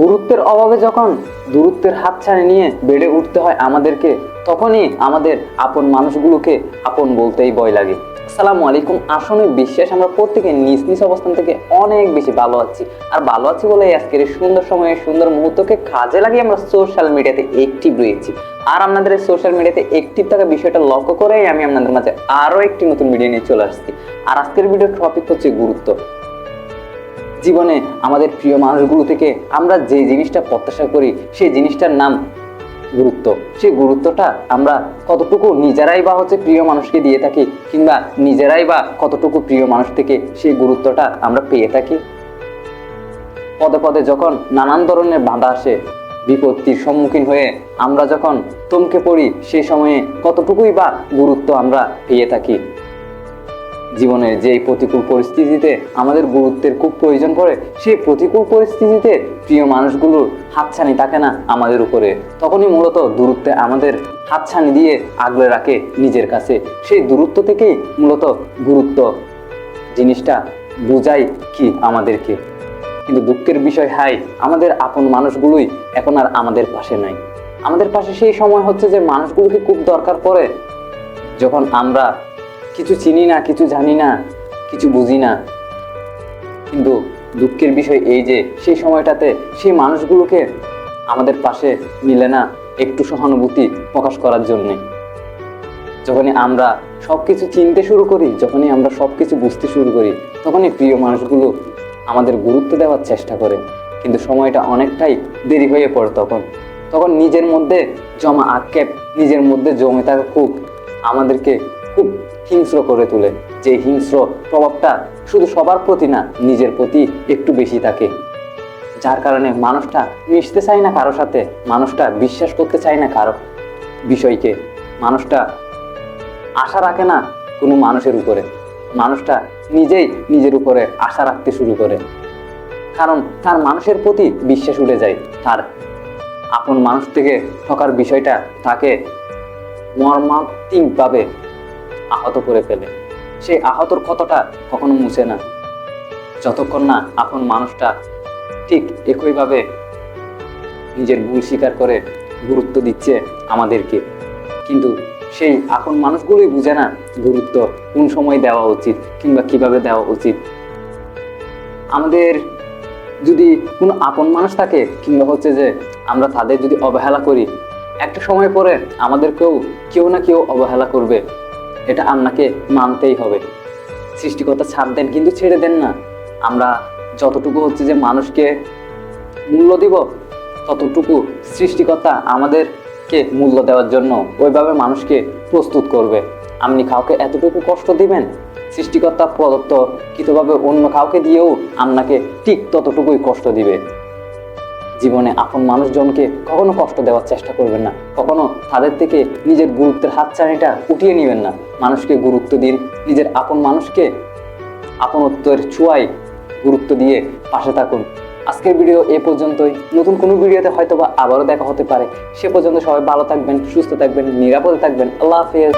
গুরুত্বের অভাবে যখন দূরত্বের হাত ছাড়ে নিয়ে বেড়ে উঠতে হয় আমাদেরকে, তখনই আমাদের আপন মানুষগুলোকে আপন বলতেই ভয় লাগে। আসসালামু আলাইকুম, আসলে বিশ্বাস আমরা প্রত্যেকে নিজ নিজ অবস্থান থেকে অনেক বেশি ভালো আছি। আর ভালো আছি বলে আজকের এই সুন্দর সময়ে, সুন্দর মুহূর্তকে কাজে লাগিয়ে আমরা সোশ্যাল মিডিয়াতে অ্যাক্টিভ রয়েছি। আর আপনাদের এই সোশ্যাল মিডিয়াতে অ্যাক্টিভ থাকা বিষয়টা লক্ষ্য করেই আমি আপনাদের মাঝে আরও একটি নতুন ভিডিও নিয়ে চলে আসছি। আর আজকের ভিডিওর টপিক হচ্ছে গুরুত্ব। জীবনে আমাদের প্রিয় মানুষগুলো থেকে আমরা যে জিনিসটা প্রত্যাশা করি, সেই জিনিসটার নাম গুরুত্ব। সেই গুরুত্বটা আমরা কতটুকু নিজেরাই বা হচ্ছে প্রিয় মানুষকে দিয়ে থাকি কিংবা নিজেরাই বা কতটুকু প্রিয় মানুষ থেকে সেই গুরুত্বটা আমরা পেয়ে থাকি? পদে পদে যখন নানান ধরনের বাধা আসে, বিপত্তির সম্মুখীন হয়ে আমরা যখন থমকে পড়ি, সেই সময়ে কতটুকুই বা গুরুত্ব আমরা পেয়ে থাকি? জীবনের যে প্রতিকূল পরিস্থিতিতে আমাদের গুরুত্বের খুব প্রয়োজন পড়ে, সেই প্রতিকূল পরিস্থিতিতে প্রিয় মানুষগুলোর হাতছানি থাকে না আমাদের উপরে। তখনই মূলত দূরত্বে আমাদের হাতছানি দিয়ে আগলে রাখে নিজের কাছে। সেই দূরত্ব থেকেই মূলত গুরুত্ব জিনিসটা বোঝাই কি আমাদেরকে। কিন্তু দুঃখের বিষয় হাই, আমাদের আপন মানুষগুলোই এখন আর আমাদের পাশে নাই। আমাদের পাশে সেই সময় হচ্ছে যে মানুষগুলোকে খুব দরকার পড়ে যখন আমরা কিছু চিনি না, কিছু জানি না, কিছু বুঝি না। কিন্তু দুঃখের বিষয় এই যে, সেই সময়টাতে সেই মানুষগুলোকে আমাদের পাশে মিলে না একটু সহানুভূতি প্রকাশ করার জন্যে। যখনই আমরা সব কিছু চিনতে শুরু করি, যখনই আমরা সব কিছু বুঝতে শুরু করি, তখনই প্রিয় মানুষগুলো আমাদের গুরুত্ব দেওয়ার চেষ্টা করে। কিন্তু সময়টা অনেকটাই দেরি হয়ে পড়ে তখন। তখন নিজের মধ্যে জমা আক্ষেপ, নিজের মধ্যে জমে থাকা খুব আমাদেরকে খুব হিংস্র করে তোলে। যে হিংস্র প্রভাবটা শুধু সবার প্রতি না, নিজের প্রতি একটু বেশি থাকে। যার কারণে মানুষটা মিশতে চায় না কারও সাথে, মানুষটা বিশ্বাস করতে চায় না কারও বিষয়কে। মানুষটা আশা রাখে না কোনো মানুষের উপরে। মানুষটা নিজেই নিজের উপরে আশা রাখতে শুরু করে। কারণ তার মানুষের প্রতি বিশ্বাস উঠে যায়। তার আপন মানুষ থেকে ঠকার বিষয়টা তাকে মর্মান্তিকভাবে আহত করে ফেলে। সেই আহতর ক্ষতটা কখনো মুছে না। যতক্ষণ না আপন মানুষটা ঠিক একইভাবে নিজের ভুল স্বীকার করে গুরুত্ব দিচ্ছে আমাদেরকে। কিন্তু সেই আপন মানুষগুলোই বুঝে না গুরুত্ব কোন সময় দেওয়া উচিত কিংবা কীভাবে দেওয়া উচিত। আমাদের যদি কোনো আপন মানুষ থাকে কিংবা হচ্ছে যে আমরা তাদের যদি অবহেলা করি, একটা সময় পরে আমাদেরকেও কেউ না কেউ অবহেলা করবে। এটা আপনাকে মানতেই হবে। সৃষ্টিকর্তা ছাড় দেন, কিন্তু ছেড়ে দেন না। আমরা যতটুকু হচ্ছে যে মানুষকে মূল্য দিব, ততটুকু সৃষ্টিকর্তা আমাদেরকে মূল্য দেওয়ার জন্য ওইভাবে মানুষকে প্রস্তুত করবে। আপনি কাউকে এতটুকু কষ্ট দিবেন? সৃষ্টিকর্তা প্রদত্ত কৃতভাবে অন্য কাউকে দিয়েও আপনাকে ঠিক ততটুকুই কষ্ট দিবে। জীবনে আপন মানুষজনকে কখনো কষ্ট দেওয়ার চেষ্টা করবেন না। কখনো তাদের থেকে নিজের গুরুত্বের হাতছানিটা উঠিয়ে নেবেন না। মানুষকে গুরুত্ব দিন, নিজের আপন মানুষকে আপনত্বের ছোঁয়ায় গুরুত্ব দিয়ে পাশে থাকুন। আজকের ভিডিও এ পর্যন্তই। নতুন কোনো ভিডিওতে হয়তো বা আবারও দেখা হতে পারে। সে পর্যন্ত সবাই ভালো থাকবেন, সুস্থ থাকবেন, নিরাপদে থাকবেন। আল্লাহ হাফেজ।